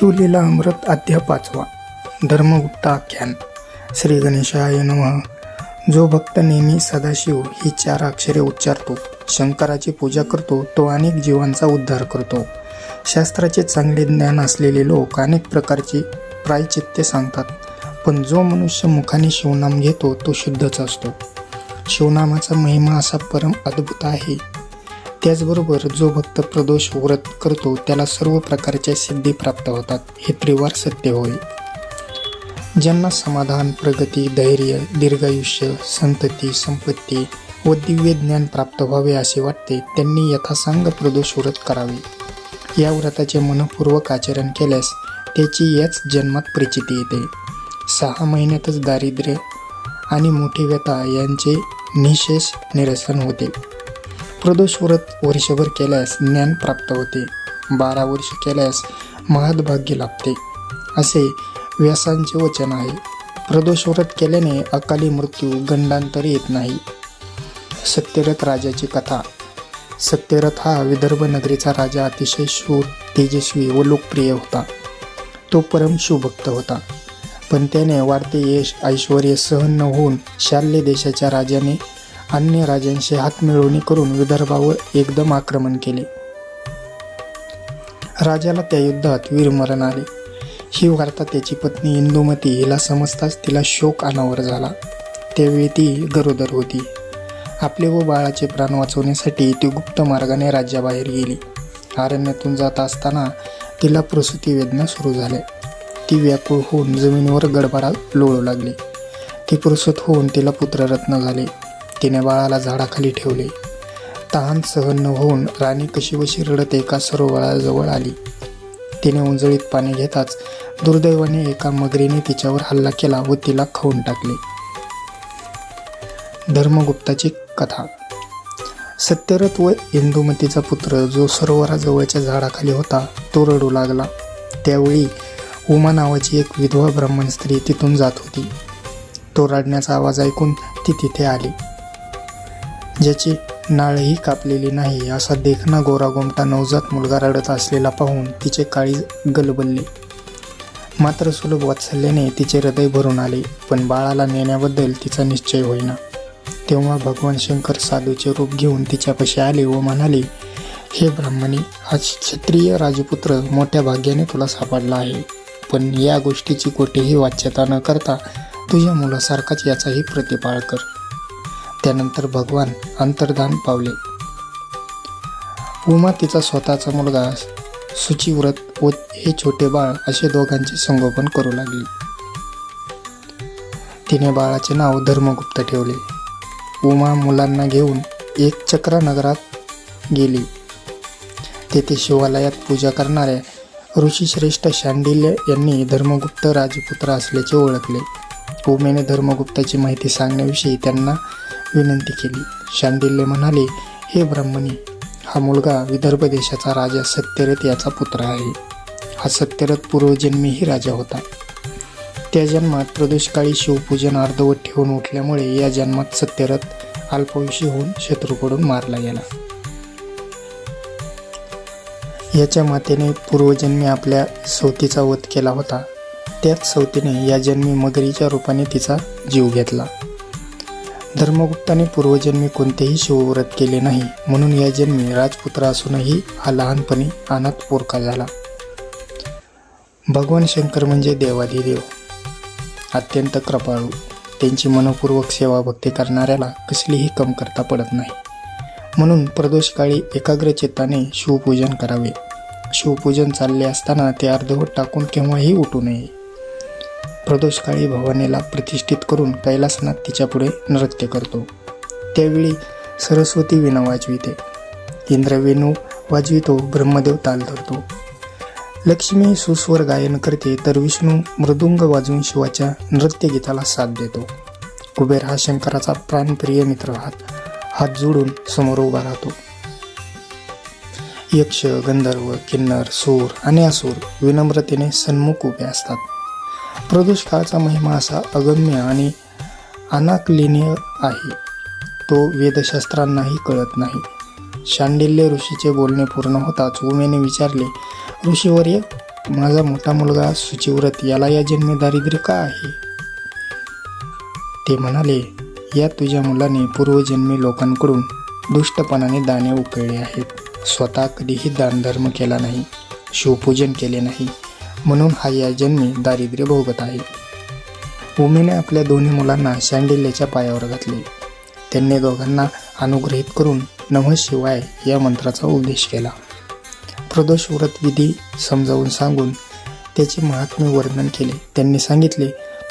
शिवलीला अमृत अध्याय पाचवा. धर्मगुप्त आख्यान श्री गणेशाय नमः. जो भक्त नेहमी सदाशिव ही चार अक्षरे उच्चारतो शंकराची पूजा करतो तो अनेक जीवांचा उद्धार करतो. शास्त्राचे चांगले ज्ञान असलेले लोक अनेक प्रकारची प्रायचित्ते सांगतात पण जो मनुष्य मुखाने शिवनाम घेतो तो शुद्धच असतो. शिवनामाचा महिमा असा परम अद्भुत आहे. त्याचबरोबर जो भक्त प्रदोष व्रत करतो त्याला सर्व प्रकारच्या सिद्धी प्राप्त होतात. हे त्रिवार सत्य होय. ज्यांना समाधान प्रगती धैर्य दीर्घायुष्य संतती संपत्ती व दिव्य ज्ञान प्राप्त व्हावे असे वाटते त्यांनी यथासांग प्रदोष व्रत करावे. या व्रताचे मनपूर्वक आचरण केल्यास त्याची याच जन्मात प्रचिती येते. सहा महिन्यातच दारिद्र्य आणि मोठी व्यथा यांचे निशेष निरसन होते. प्रदोष व्रत वर्षभर केल्यास ज्ञान प्राप्त होते. बारा वर्ष केल्यास महद्भाग्य लाभते. असे व्यासांचे वचन आहे. प्रदोष व्रत केल्याने अकाली मृत्यू गंडांतर येत नाही. सत्यरथ राजाची कथा. सत्यरथ हा विदर्भ नगरीचा राजा अतिशय शूर तेजस्वी व लोकप्रिय होता. तो परम शिवभक्त होता. पण त्याने वाढते यश ऐश्वर सहन न होऊन शाल्य देशाच्या राजाने अन्य राजांशी हातमिळवणी करून विदर्भावर एकदम आक्रमण केले. राजाला त्या युद्धात वीरमरण आले. ही वार्ता त्याची पत्नी इंदुमती हिला समजताच तिला शोक अनावर झाला. त्यावेळी ती गरोदर होती. आपले व बाळाचे प्राण वाचवण्यासाठी ती गुप्त मार्गाने राज्याबाहेर गेली. अरण्यातून जात असताना तिला प्रसूती वेदना सुरू झाल्या. ती व्याकुळ होऊन जमिनीवर गडबडा लोळू लागली. ती प्रसूत होऊन तिला पुत्ररत्न झाले. तिने बाळाला झाडाखाली ठेवले. तहान सहन न होऊन राणी कशीबशी रडत एका सरोवराजवळ आली. तिने उंजळीत पाणी घेताच दुर्दैवाने एका मगरीने तिच्यावर हल्ला केला व तिला खाऊन टाकले. धर्मगुप्ताची कथा. सत्यरथ व इंदुमतीचा पुत्र जो सरोवराजवळच्या झाडाखाली होता तो रडू लागला. त्यावेळी उमा नावाची एक विधवा ब्राह्मण स्त्री तिथून जात होती. तो रडण्याचा आवाज ऐकून ती तिथे आली. ज्याची नाळही कापलेली नाही असा देखणा गोरा गोमटा नवजात मुलगा रडत असलेला पाहून तिचे काळी गलबलले. मात्र सुलभ वात्सल्याने तिचे हृदय भरून आले पण बाळाला नेण्याबद्दल तिचा निश्चय होईना. तेव्हा भगवान शंकर साधूचे रूप घेऊन तिच्यापाशी आले व म्हणाले हे ब्राह्मणी हा क्षत्रिय राजपुत्र मोठ्या भाग्याने तुला सापडला आहे. पण या गोष्टीची कोठेही वाच्यता न करता तुझ्या मुलासारखाच याचाही प्रतिपाळ कर. त्यानंतर भगवान अंतर्धान पावले. उमा तिचा स्वतःचा मुलगा सुचिव्रत व हे छोटे बाळ असे दोघांचे संगोपन करू लागली. तिने बाळाचे नाव धर्मगुप्त ठेवले. उमा मुलांना घेऊन एक चक्र नगरात गेली. तेथे शिवालयात पूजा करणाऱ्या ऋषीश्रेष्ठ शांडिल्य यांनी धर्मगुप्त राजपुत्र असल्याचे ओळखले. उमेने धर्मगुप्ताची माहिती सांगण्याविषयी त्यांना विनंती केली. शांडिल्य म्हणाले हे ब्राह्मणी हा मुलगा विदर्भ देशाचा राजा सत्यरथ याचा पुत्र आहे. हा सत्यरथ पूर्वजन्मीही राजा होता. त्या जन्मात प्रदोषकाळी शिवपूजन अर्धवट ठेवून उठल्यामुळे या जन्मात सत्यरथ अल्पयुषी होऊन शत्रूकडून मारला गेला. याच्या मातेने पूर्वजन्मी आपल्या सवतीचा वध केला होता. त्याच सवतीने या जन्मी मगरीच्या रूपाने तिचा जीव घेतला. धर्मगुप्ताने पूर्वजन्मी कोणतेही शिवव्रत केले नाही. म्हणून या जन्मी राजपुत्र असूनही हा लहानपणी अनाथ पोरका झाला. भगवान शंकर म्हणजे देवाधिदेव. अत्यंत कृपाळू. त्यांची मनपूर्वक सेवा भक्ती करणाऱ्याला कसलीही कमकरता पडत नाही. म्हणून प्रदोषकाळी एकाग्र चित्ताने शिवपूजन करावे. शिवपूजन चालले असताना ते अर्धवट टाकून केव्हाही उठू नये. प्रदोषकाळी भवानीला प्रतिष्ठित करून कैलासनाथ तिच्यापुढे नृत्य करतो. त्यावेळी सरस्वती विणा वाजविते. इंद्रवेणू वाजवितो ब्रह्मदेव ताल धरतो. लक्ष्मी सुस्वर गायन करते तर विष्णू मृदुंग वाजवून शिवाच्या नृत्यगीताला साथ देतो. कुबेर हा शंकराचा प्राणप्रिय मित्र हात हात जोडून समोर उभा राहतो. यक्ष गंधर्व किन्नर सूर आणि असुर विनम्रतेने सन्मुख उभे असतात. प्रदोष काळाचा महिमा असा अगम्य आणि अनाकलनीय आहे. तो वेदशास्त्रांनाही कळत नाही. शांडिल्य ऋषीचे बोलणे पूर्ण होताच उमेने विचारले ऋषीवर्य माझा मोठा मुलगा सुचिव्रत याला या जन्मी दारिद्र्य का आहे? ते म्हणाले या तुझ्या मुलाने पूर्वजन्मी लोकांकडून दुष्टपणाने दाणे उकळले आहेत. स्वतः कधीही दानधर्म केला नाही शिवपूजन केले नाही म्हणून हा या जन्मी दारिद्र्य भोगत आहे. उमेने आपल्या दोन्ही मुलांना शांडिल्याच्या पायावर घातले. त्यांनी दोघांना अनुग्रहित करून नमः शिवाय या मंत्राचा उद्देश केला. प्रदोष व्रत विधी समजावून सांगून त्याचे महात्म्य वर्णन केले. त्यांनी सांगितले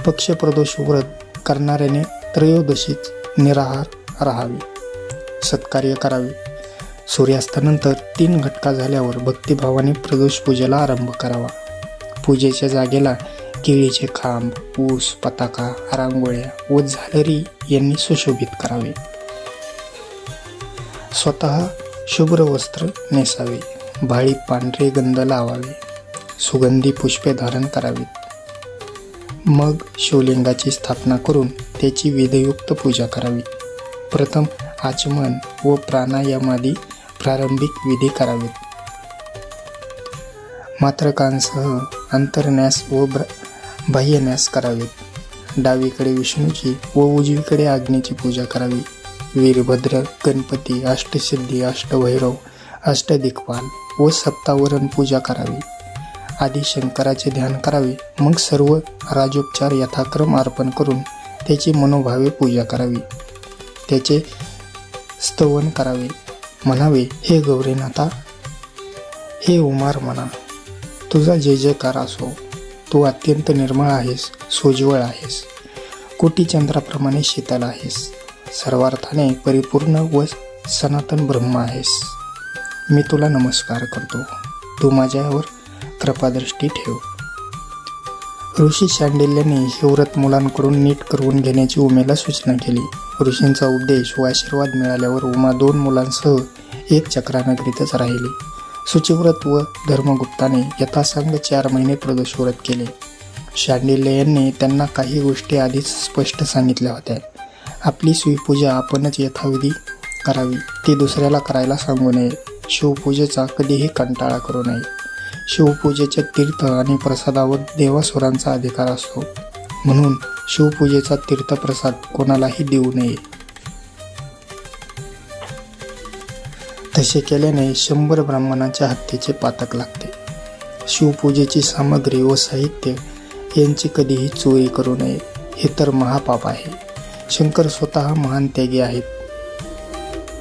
पक्ष प्रदोष व्रत करणाऱ्याने त्रयोदशीच निराहार राहावे. सत्कार्य करावे. सूर्यास्तानंतर तीन घटका झाल्यावर भक्तिभावाने प्रदोष पूजेला आरंभ करावा. पूजेच्या जागेला केळीचे खांब ऊस पताका रांगोळ्या व झालरी यांनी सुशोभित करावे. स्वतः शुभ्र वस्त्र नेसावे भाळी पांढरे गंध लावावे सुगंधी पुष्पे धारण करावीत मग शिवलिंगाची स्थापना करून त्याची विधयुक्त पूजा करावी. प्रथम आचमन व प्राणायामादी प्रारंभिक विधी करावेत. मात्रकांसह अंतरन्यास व ब्र बाह्यन्यास करावेत डावीकडे विष्णूची व उजवीकडे आग्नेची पूजा करावी. वीरभद्र गणपती अष्टसिद्धी अष्टभैरव अष्टदिक्पाल व सप्तावरण पूजा करावी. आधी शंकराचे ध्यान करावे. मग सर्व राजोपचार यथाक्रम अर्पण करून त्याची मनोभावे पूजा करावी. त्याचे स्तवन करावे. म्हणावे हे गौरीनाथा हे उमार म्हणा तुझा जय जयकार असो. तू अत्यंत निर्मळ आहेस सोज्वळ आहेस. कोटीचंद्राप्रमाणे शीतल आहेस. सर्वार्थाने परिपूर्ण व सनातन ब्रह्म आहेस. मी तुला नमस्कार करतो. तू माझ्यावर कृपादृष्टी ठेव. ऋषी शांडिल्याने हे व्रत मुलांकडून नीट करून घेण्याची उमेला सूचना केली. ऋषींचा उपदेश व आशीर्वाद मिळाल्यावर उमा दोन मुलांसह एक चक्रानगरीतच राहिली. सुचिव्रत व धर्मगुप्ताने यथासंघ चार महिने प्रदोष व्रत केले. शांडिल्य यांनी त्यांना काही गोष्टी आधीच स्पष्ट सांगितल्या होत्या. आपली स्वीपूजा आपणच यथाविधी करावी ती दुसऱ्याला करायला सांगू नये. शिवपूजेचा कधीही कंटाळा करू नये. शिवपूजेचे तीर्थ आणि प्रसादावर देवासुरांचा अधिकार असतो. म्हणून शिवपूजेचा तीर्थप्रसाद कोणालाही देऊ नये. तसे केल्याने शंभर ब्राह्मणाच्या हत्येचे पातक लागते. शिवपूजेची सामग्री व साहित्य यांची कधीही चोरी करू नये हे तर महापाप आहे. शंकर स्वतः महान त्यागी आहेत.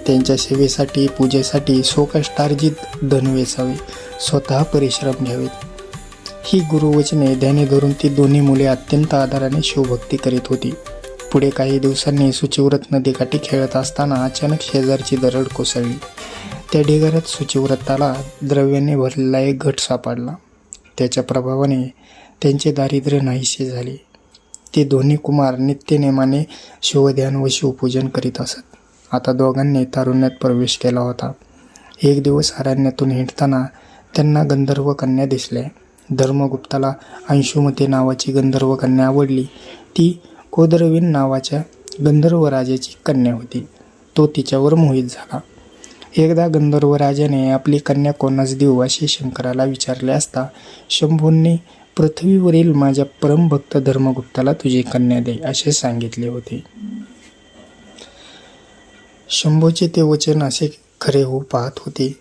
त्यांच्या सेवेसाठी पूजेसाठी स्वकष्टार्जित धन वेचावे स्वतः परिश्रम घ्यावेत. ही गुरुवचने ध्याने धरून ती दोन्ही मुले अत्यंत आदराने शिवभक्ती करीत होती. पुढे काही दिवसांनी सुचिव्रत नदीकाठी खेळत असताना अचानक शेजारची दरड कोसळली. त्या ढिगाऱ्यात सुचिव्रताला द्रव्याने भरलेला एक घट सापडला. त्याच्या प्रभावाने त्यांचे दारिद्र्य नाहीसे झाले. ते दोन्ही कुमार नित्यनेमाने शिवध्यान व शिवपूजन करीत असत. आता दोघांनी तारुण्यात प्रवेश केला होता. एक दिवस अरण्यातून हिंडताना त्यांना गंधर्व कन्या दिसल्या. धर्मगुप्ताला अंशुमती नावाची गंधर्व कन्या आवडली. ती कोदरवीन नावाच्या गंधर्व राजाची कन्या होती. तो तिच्यावर मोहित झाला. एकदा गंधर्व राजाने आपली कन्या कोणास देऊ असे शंकराला विचारले असता शंभूंनी पृथ्वीवरील माझ्या परमभक्त धर्मगुप्ताला तुझी कन्या दे असे सांगितले होते. शंभूचे ते वचन असे खरे होऊ पाहत होते.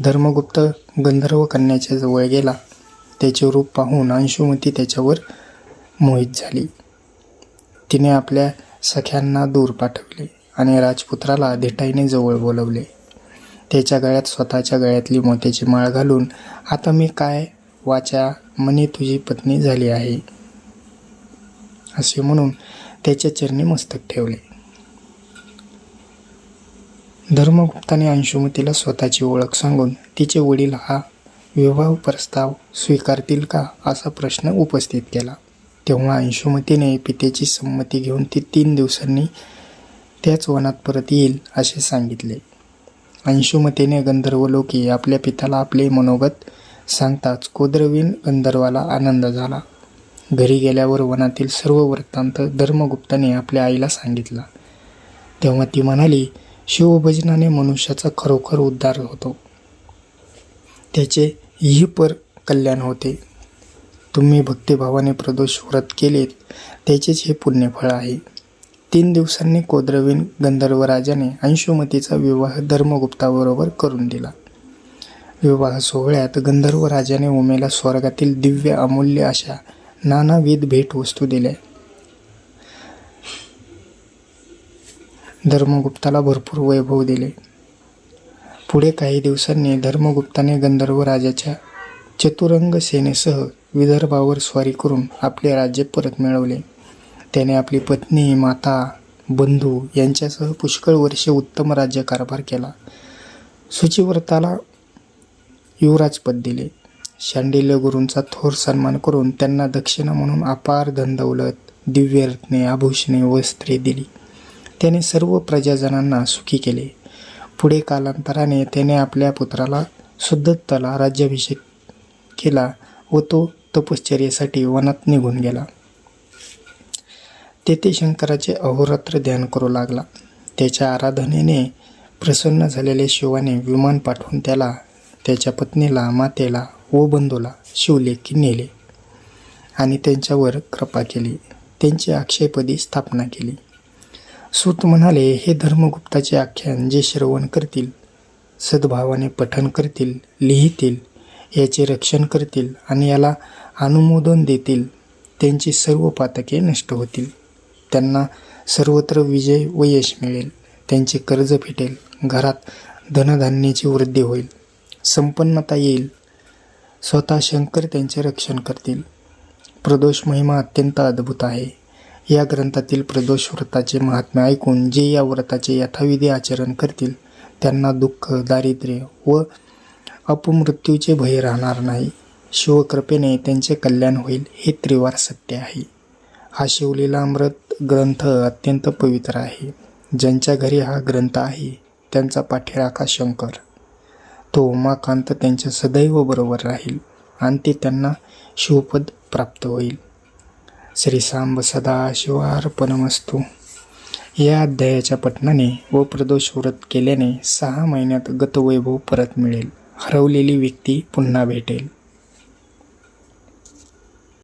धर्मगुप्त गंधर्व कन्याच्या जवळ गेला. त्याचे रूप पाहून अंशुमती त्याच्यावर मोहित झाली. तिने आपल्या सख्यांना दूर पाठवले आणि राजपुत्राला धिटाईने जवळ बोलवले. त्याच्या गळ्यात स्वतःच्या गळ्यातली मोत्याची माळ घालून आता मी काय वाचा म्हणे तुझी पत्नी झाली आहे असे म्हणून त्याच्या चरणी मस्तक ठेवले. धर्मगुप्ताने अंशुमतीला स्वतःची ओळख सांगून तिचे वडील हा विवाह प्रस्ताव स्वीकारतील का असा प्रश्न उपस्थित केला. तेव्हा अंशुमतीने पितेची संमती घेऊन ती तीन दिवसांनी त्याच वनात परत येईल असे सांगितले. अंशुमतेने गंधर्व लोकी आपल्या पित्याला आपले मनोगत सांगताच कोद्रवीन गंधर्वाला आनंद झाला. घरी गेल्यावर वनातील सर्व वृत्तांत धर्मगुप्ताने आपल्या आईला सांगितला. तेव्हा ती म्हणाली शिवभजनाने मनुष्याचा खरोखर उद्धार होतो. त्याचे ही पर कल्याण होते. तुम्ही भक्तिभावाने प्रदोष व्रत केलेत त्याचेच हे पुण्यफळ आहे. तीन दिवसांनी कोद्रवीन गंधर्व राजाने अंशुमतीचा विवाह धर्मगुप्ताबरोबर करून दिला. विवाह सोहळ्यात गंधर्व राजाने उमेला स्वर्गातील दिव्य अमूल्य अशा नानाविध भेटवस्तू दिल्या. धर्मगुप्ताला भरपूर वैभव दिले. पुढे काही दिवसांनी धर्मगुप्ताने गंधर्व राजाच्या चतुरंग सेनेसह विदर्भावर स्वारी करून आपले राज्य परत मिळवले. त्याने आपली पत्नी माता बंधू यांच्यासह पुष्कळ वर्षे उत्तम राज्यकारभार केला. सुचिव्रताला युवराजपद दिले. शांडिल्य गुरूंचा थोर सन्मान करून त्यांना दक्षिणा म्हणून अपार धनदौलत दिव्यरत्ने आभूषणे वस्त्रे दिली. त्याने सर्व प्रजाजनांना सुखी केले. पुढे कालांतराने त्याने आपल्या पुत्राला सुदत्ताला राज्याभिषेक केला व तो तपश्चर्येसाठी वनात निघून गेला. तेथे शंकराचे अहोरात्र ध्यान करू लागला. त्याच्या आराधनेने प्रसन्न झालेल्या शिवाने विमान पाठवून त्याला त्याच्या पत्नीला मातेला व बंधूला शिवलेखी नेले आणि त्यांच्यावर कृपा केली. त्यांची अक्षयपदी स्थापना केली. सूत म्हणाले हे धर्मगुप्ताचे आख्यान जे श्रवण करतील सद्भावाने पठन करतील लिहितील याचे रक्षण करतील आणि याला अनुमोदन देतील त्यांची सर्व पातके नष्ट होतील. त्यांना सर्वत्र विजय व यश मिळेल. त्यांचे कर्ज फिटेल घरात धनधान्याची वृद्धी होईल. संपन्नता येईल. स्वतः शंकर त्यांचे रक्षण करतील. प्रदोष महिमा अत्यंत अद्भुत आहे. या ग्रंथातील प्रदोष व्रताचे महात्म्य ऐकून जे या व्रताचे यथाविधी आचरण करतील त्यांना दुःख दारिद्र्य व अपमृत्यूचे भय राहणार नाही. शिवकृपेने त्यांचे कल्याण होईल हे त्रिवार सत्य आहे. हा शिवलीला अमृत ग्रंथ अत्यंत पवित्र आहे. ज्यांच्या घरी हा ग्रंथ आहे त्यांचा पाठीराखा शंकर. तो उमाकांत त्यांच्या सदैव बरोबर राहील आणि ते त्यांना शिवपद प्राप्त होईल. श्री सांब सदा शिवार्पणमस्तू या अध्यायाच्या पठणाने व प्रदोष व्रत केल्याने सहा महिन्यात गतवैभव परत मिळेल. हरवलेली व्यक्ती पुन्हा भेटेल.